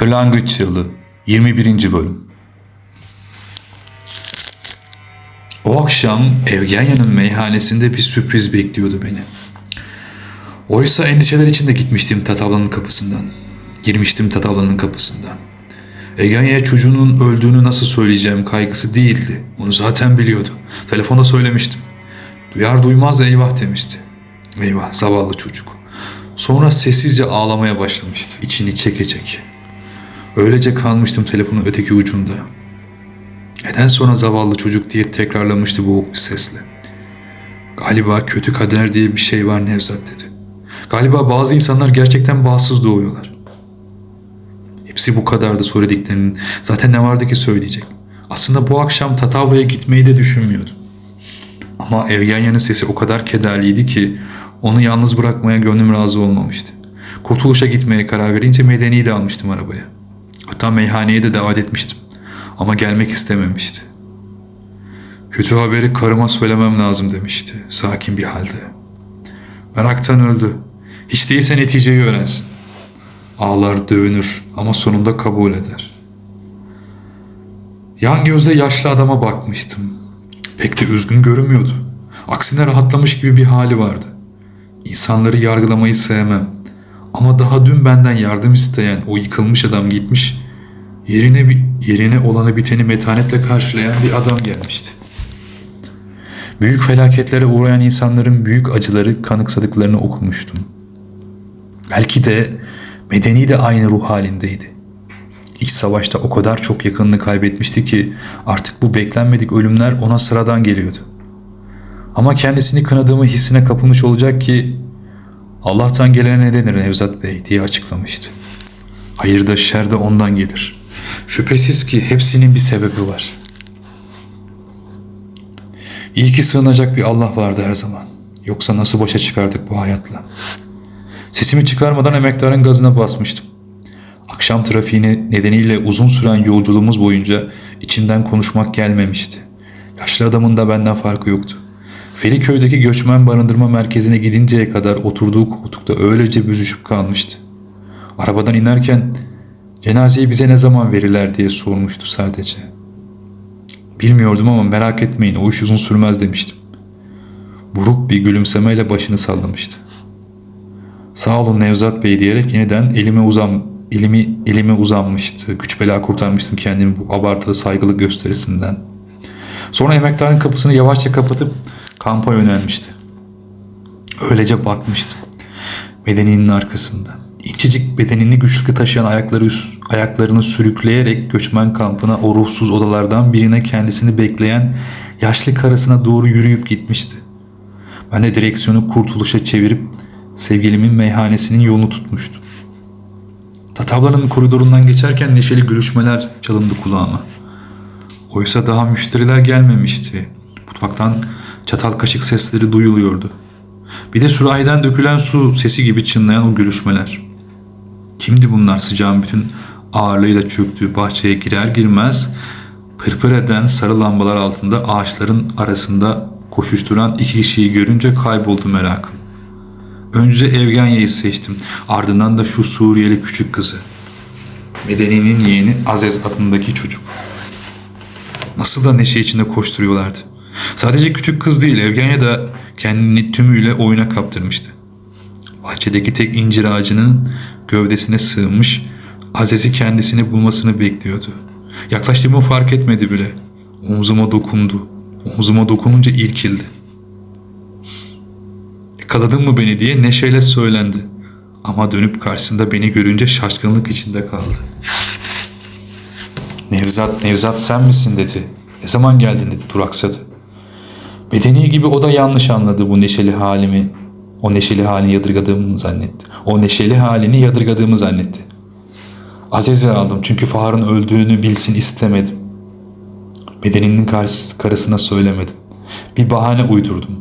Kırlangıç Çığlığı 21. Bölüm O akşam Evgenya'nın meyhanesinde bir sürpriz bekliyordu beni. Oysa endişeler içinde gitmiştim Tatavlan'ın kapısından. Girmiştim Tatavlan'ın kapısından. Evgenya'ya çocuğunun öldüğünü nasıl söyleyeceğim kaygısı değildi. Onu zaten biliyordu. Telefonda söylemiştim. Duyar duymaz eyvah demişti. Eyvah zavallı çocuk. Sonra sessizce ağlamaya başlamıştı içini çekecek. Öylece kalmıştım telefonun öteki ucunda. Neden sonra zavallı çocuk diye tekrarlamıştı boğuk bir sesle. Galiba kötü kader diye bir şey var Nevzat dedi. Galiba bazı insanlar gerçekten bağımsız doğuyorlar. Hepsi bu kadardı söylediklerinin. Zaten ne vardı ki söyleyecek. Aslında bu akşam Tatavla'ya gitmeyi de düşünmüyordum. Ama Evgenya'nın sesi o kadar kederliydi ki onu yalnız bırakmaya gönlüm razı olmamıştı. Kurtuluşa gitmeye karar verince medeni de almıştım arabaya. Hatta meyhaneye de davet etmiştim. Ama gelmek istememişti. Kötü haberi karıma söylemem lazım demişti sakin bir halde. Meraktan öldü. Hiç değilse neticeyi öğrensin. Ağlar dövünür ama sonunda kabul eder. Yan gözle yaşlı adama bakmıştım. Pek de üzgün görünmüyordu. Aksine rahatlamış gibi bir hali vardı. İnsanları yargılamayı sevmem. Ama daha dün benden yardım isteyen o yıkılmış adam gitmiş. Yerine yerine olanı biteni metanetle karşılayan bir adam gelmişti. Büyük felaketlere uğrayan insanların büyük acıları kanıksadıklarını okumuştum. Belki de medeni de aynı ruh halindeydi. İç savaşta o kadar çok yakınını kaybetmişti ki artık bu beklenmedik ölümler ona sıradan geliyordu. Ama kendisini kınadığımı hissine kapılmış olacak ki Allah'tan gelene ne denir Nevzat Bey diye açıklamıştı. Hayır da şer de ondan gelir. Şüphesiz ki hepsinin bir sebebi var. İyi ki sığınacak bir Allah vardı her zaman. Yoksa nasıl başa çıkardık bu hayatla? Sesimi çıkarmadan emektarın gazına basmıştım. Akşam trafiğini nedeniyle uzun süren yolculuğumuz boyunca içimden konuşmak gelmemişti. Yaşlı adamın da benden farkı yoktu. Feriköy'deki göçmen barındırma merkezine gidinceye kadar oturduğu koltukta öylece büzüşüp kalmıştı. Arabadan inerken cenazeyi bize ne zaman verirler diye sormuştu sadece. Bilmiyordum ama merak etmeyin o iş uzun sürmez demiştim. Buruk bir gülümsemeyle başını sallamıştı. Sağ olun Nevzat Bey diyerek yeniden elime uzan elimi elime uzanmıştı. Güç bela kurtarmıştım kendimi bu abartılı saygılı gösterisinden. Sonra emektarın kapısını yavaşça kapatıp kampa yönelmişti. Öylece bakmıştım. Bedeninin arkasında. İncecik bedenini güçlükle taşıyan ayakları ayaklarını sürükleyerek göçmen kampına o ruhsuz odalardan birine kendisini bekleyen yaşlı karısına doğru yürüyüp gitmişti. Ben de direksiyonu kurtuluşa çevirip sevgilimin meyhanesinin yolunu tutmuştum. Tatavlanın koridorundan geçerken neşeli gülüşmeler çalındı kulağıma. Oysa daha müşteriler gelmemişti. Mutfaktan çatal kaşık sesleri duyuluyordu. Bir de sürahiden dökülen su sesi gibi çınlayan o gülüşmeler. Kimdi bunlar sıcağın bütün ağırlığıyla çöktüğü bahçeye girer girmez pırpır eden sarı lambalar altında ağaçların arasında koşuşturan iki kişiyi görünce kayboldu merakım. Önce Evgenya'yı seçtim. Ardından da şu Suriyeli küçük kızı. Medeni'nin yeğeni Azez adındaki çocuk. Nasıl da neşe içinde koşturuyorlardı. Sadece küçük kız değil Evgenya da kendini tümüyle oyuna kaptırmıştı. Bahçedeki tek incir ağacının gövdesine sığınmış Azez'i kendisini bulmasını bekliyordu. Yaklaştığımı fark etmedi bile. Omzuma dokundu. Omzuma dokununca irkildi. Yakaladın mı beni diye neşeyle söylendi. Ama dönüp karşısında beni görünce şaşkınlık içinde kaldı. Nevzat, Nevzat sen misin dedi. Ne zaman geldin dedi duraksadı. Bedeni gibi o da yanlış anladı bu neşeli halimi. O neşeli halini yadırgadığımı zannetti. O neşeli halini yadırgadığımı zannetti. Aziz'i aldım çünkü Fahar'ın öldüğünü bilsin istemedim. Bedeninin karısına söylemedim. Bir bahane uydurdum.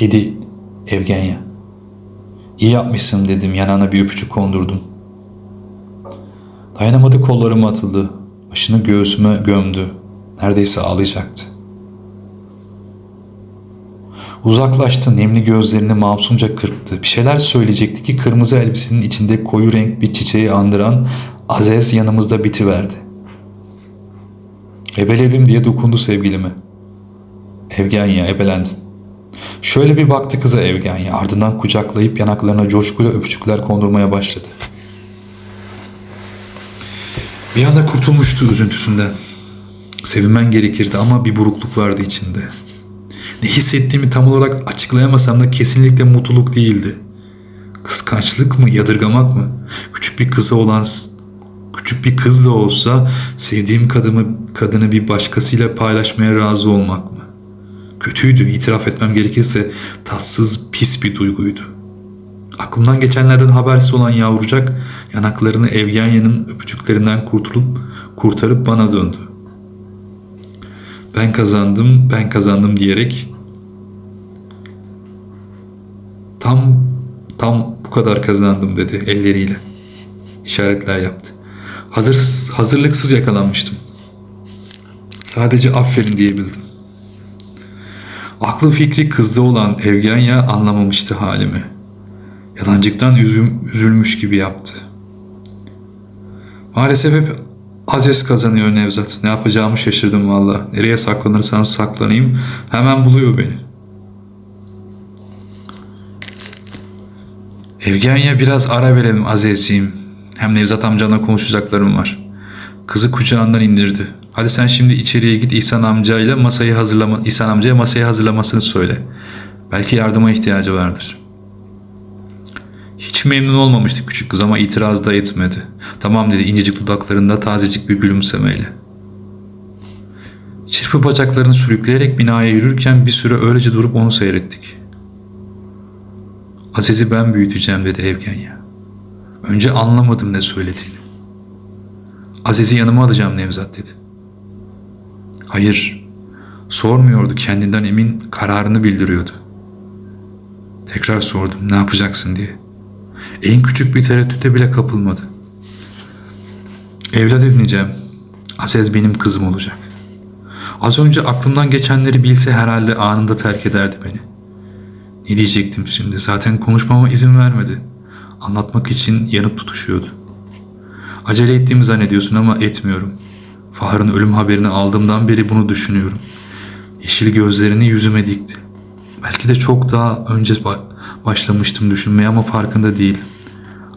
Dedi Evgenya. İyi yapmışsın dedim yanağına bir öpücük kondurdum. Dayanamadı kollarıma atıldı. Başını göğsüme gömdü. Neredeyse ağlayacaktı. Uzaklaştı, nemli gözlerini masumca kırptı. Bir şeyler söyleyecekti ki kırmızı elbisenin içinde koyu renk bir çiçeği andıran Azez yanımızda bitiverdi. Ebeledim diye dokundu sevgilime. Evgenya ebelendin. Şöyle bir baktı kıza Evgenya ardından kucaklayıp yanaklarına coşkuyla öpücükler kondurmaya başladı. Bir anda kurtulmuştu üzüntüsünden. Sevinmen gerekirdi ama bir burukluk vardı içinde. Ne hissettiğimi tam olarak açıklayamasam da kesinlikle mutluluk değildi. Kıskançlık mı, yadırgamak mı? Küçük bir kızı olan küçük bir kız da olsa sevdiğim kadını kadını bir başkasıyla paylaşmaya razı olmak mı? Kötüydü, itiraf etmem gerekirse tatsız, pis bir duyguydu. Aklımdan geçenlerden habersiz olan yavrucak yanaklarını Evgenya'nın öpücüklerinden kurtulup kurtarıp bana döndü. Ben kazandım, ben kazandım diyerek tam tam bu kadar kazandım dedi elleriyle. İşaretler yaptı. Hazır, hazırlıksız yakalanmıştım. Sadece aferin diyebildim. Aklı fikri kızda olan Evgenya anlamamıştı halimi. Yalancıktan üzüm, üzülmüş gibi yaptı. Maalesef hep Aziz kazanıyor Nevzat. Ne yapacağımı şaşırdım valla. Nereye saklanırsam saklanayım hemen buluyor beni. Evgenya biraz ara verelim Azizciğim. Hem Nevzat amcanla konuşacaklarım var. Kızı kucağından indirdi. Hadi sen şimdi içeriye git İhsan amcayla masayı hazırlama İhsan amcaya masayı hazırlamasını söyle. Belki yardıma ihtiyacı vardır. Hiç memnun olmamıştı küçük kız ama itiraz da etmedi. Tamam dedi incecik dudaklarında tazecik bir gülümsemeyle. Çırpı bacaklarını sürükleyerek binaya yürürken bir süre öylece durup onu seyrettik. Aziz'i ben büyüteceğim dedi Evgenya. Önce anlamadım ne söylediğini. Aziz'i yanıma alacağım Nevzat dedi. Hayır, sormuyordu kendinden emin kararını bildiriyordu. Tekrar sordum ne yapacaksın diye. En küçük bir tereddüte bile kapılmadı. Evlat edineceğim. Aziz benim kızım olacak. Az önce aklımdan geçenleri bilse herhalde anında terk ederdi beni. Ne diyecektim şimdi? Zaten konuşmama izin vermedi. Anlatmak için yanıp tutuşuyordu. Acele ettiğimi zannediyorsun ama etmiyorum. Fahar'ın ölüm haberini aldığımdan beri bunu düşünüyorum. Yeşil gözlerini yüzüme dikti. Belki de çok daha önce ba- başlamıştım düşünmeye ama farkında değil.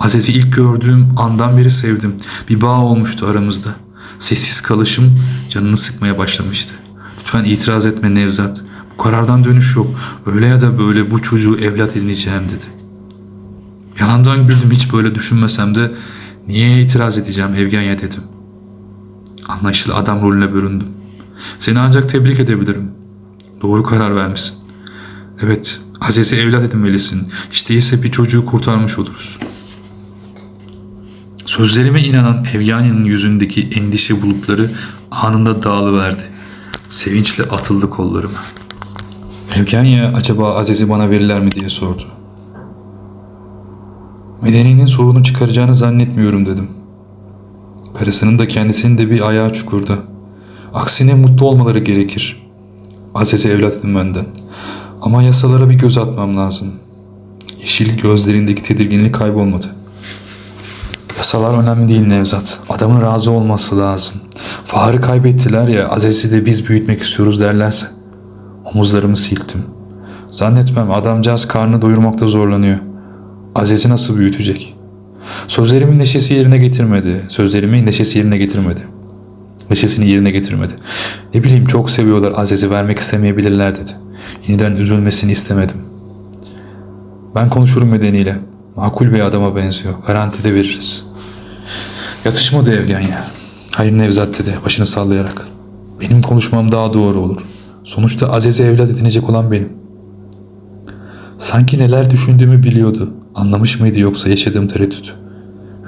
Aziz'i ilk gördüğüm andan beri sevdim. Bir bağ olmuştu aramızda. Sessiz kalışım canını sıkmaya başlamıştı. Lütfen itiraz etme Nevzat. Bu karardan dönüş yok. Öyle ya da böyle bu çocuğu evlat edineceğim dedi. Yalandan güldüm hiç böyle düşünmesem de niye itiraz edeceğim Evgenya dedim. Anlaşılı adam rolüne büründüm. Seni ancak tebrik edebilirim. Doğru karar vermişsin. Evet, Aziz'i evlat edinmelisin. Hiç değilse bir çocuğu kurtarmış oluruz. Sözlerime inanan Evganya'nın yüzündeki endişe bulutları anında dağılıverdi. Sevinçle atıldı kollarıma. Evganya acaba Aziz'i bana verirler mi diye sordu. Medeni'nin sorunu çıkaracağını zannetmiyorum dedim. Karısının da kendisinin de bir ayağı çukurda. Aksine mutlu olmaları gerekir. Aziz'e evlat edinmenden. Ama yasalara bir göz atmam lazım. Yeşil gözlerindeki tedirginlik kaybolmadı. Yasalar önemli değil Nevzat. Adamın razı olması lazım. Fahar'ı kaybettiler ya Aziz'i de biz büyütmek istiyoruz derlerse. Omuzlarımı silktim. Zannetmem adamcağız karnını doyurmakta zorlanıyor. Aziz'i nasıl büyütecek? Sözlerimin neşesi yerine getirmedi. Sözlerimi neşesi yerine getirmedi. Neşesini yerine getirmedi. Ne bileyim çok seviyorlar Aziz'i vermek istemeyebilirler dedi. Yeniden üzülmesini istemedim. Ben konuşurum medeniyle. Makul bir adama benziyor. Garantide veririz. Yatışmadı Evgenya. Hayır Nevzat dedi başını sallayarak. Benim konuşmam daha doğru olur. Sonuçta Aziz'e evlat edinecek olan benim. Sanki neler düşündüğümü biliyordu. Anlamış mıydı yoksa yaşadığım tereddüt?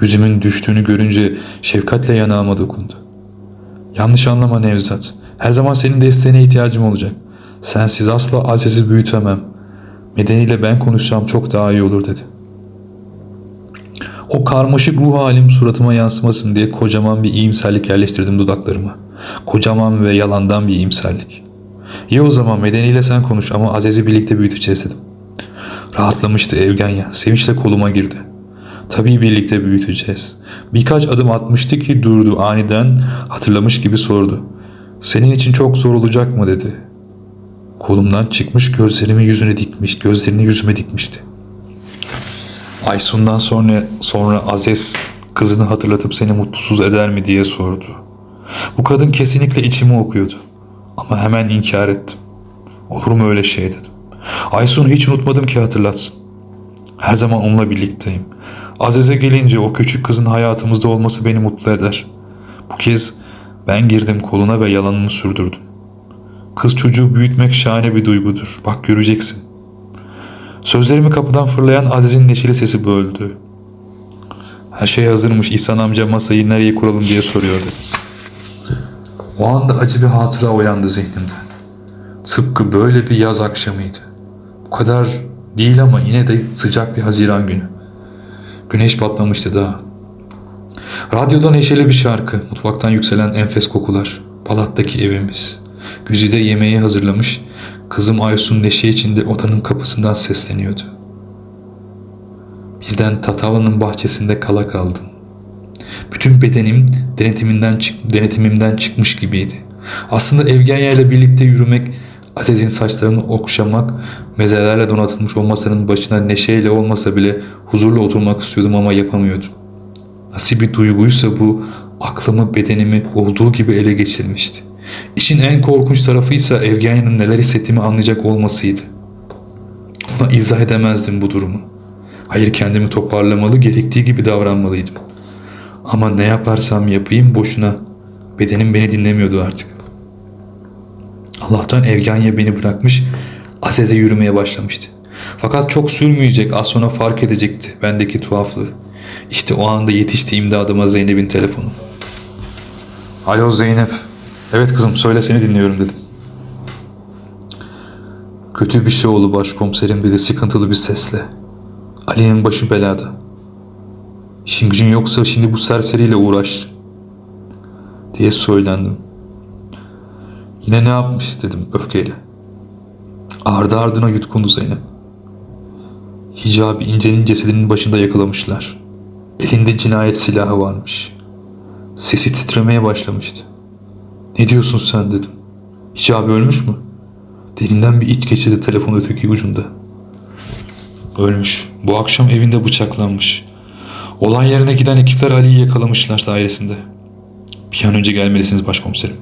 Yüzümün düştüğünü görünce şefkatle yanağıma dokundu. Yanlış anlama Nevzat. Her zaman senin desteğine ihtiyacım olacak. Sensiz asla Aziz'i büyütemem. Medeniyle ben konuşsam çok daha iyi olur dedi. O karmaşık ruh halim suratıma yansımasın diye kocaman bir iyimserlik yerleştirdim dudaklarıma. Kocaman ve yalandan bir iyimserlik. İyi o zaman medeniyle sen konuş ama Aziz'i birlikte büyüteceğiz dedim. Rahatlamıştı Evgenya. Sevinçle koluma girdi. Tabii birlikte büyüteceğiz. Birkaç adım atmıştı ki durdu aniden hatırlamış gibi sordu. Senin için çok zor olacak mı dedi. Kolumdan çıkmış gözlerimi yüzüne dikmiş, gözlerini yüzüme dikmişti. Aysun'dan sonra sonra Aziz kızını hatırlatıp seni mutsuz eder mi diye sordu. Bu kadın kesinlikle içimi okuyordu. Ama hemen inkar ettim. Olur mu öyle şey dedim. Aysun'u hiç unutmadım ki hatırlatsın. Her zaman onunla birlikteyim. Aziz'e gelince o küçük kızın hayatımızda olması beni mutlu eder. Bu kez ben girdim koluna ve yalanımı sürdürdüm. Kız çocuğu büyütmek şahane bir duygudur. Bak göreceksin. Sözlerimi kapıdan fırlayan Aziz'in neşeli sesi böldü. Her şey hazırmış. İhsan amca masayı nereye kuralım diye soruyordu. O anda acı bir hatıra uyandı zihnimde. Tıpkı böyle bir yaz akşamıydı. Bu kadar değil ama yine de sıcak bir haziran günü. Güneş batmamıştı daha. Radyoda neşeli bir şarkı, mutfaktan yükselen enfes kokular, palattaki evimiz. Güzide yemeği hazırlamış, kızım Aysun neşe içinde odanın kapısından sesleniyordu. Birden Tatavla'nın bahçesinde kala kaldım. Bütün bedenim denetiminden, çık denetimimden çıkmış gibiydi. Aslında Evgenya ile birlikte yürümek, Aziz'in saçlarını okşamak, mezelerle donatılmış o masanın başına neşeyle olmasa bile huzurla oturmak istiyordum ama yapamıyordum. Nasıl bir duyguysa bu aklımı bedenimi olduğu gibi ele geçirmişti. İşin en korkunç tarafıysa Evgenya'nın neler hissettiğimi anlayacak olmasıydı. Ona izah edemezdim bu durumu. Hayır kendimi toparlamalı, gerektiği gibi davranmalıydım. Ama ne yaparsam yapayım boşuna. Bedenim beni dinlemiyordu artık. Allah'tan Evgenya beni bırakmış, Azez'e yürümeye başlamıştı. Fakat çok sürmeyecek, az sonra fark edecekti bendeki tuhaflığı. İşte o anda yetişti imdadıma Zeynep'in telefonu. Alo Zeynep. Evet kızım söyle seni dinliyorum dedim. Kötü bir şey oldu başkomiserim dedi sıkıntılı bir sesle. Ali'nin başı belada. İşin gücün yoksa şimdi bu serseriyle uğraş. Diye söylendim. Yine ne yapmış dedim öfkeyle. Ardı ardına yutkundu Zeynep. Hicabi İnce'nin cesedinin başında yakalamışlar. Elinde cinayet silahı varmış. Sesi titremeye başlamıştı. Ne diyorsun sen dedim. Hicabi ölmüş mü? Derinden bir iç geçirdi telefon öteki ucunda. Ölmüş. Bu akşam evinde bıçaklanmış. Olay yerine giden ekipler Ali'yi yakalamışlar dairesinde. Bir an önce gelmelisiniz başkomiserim.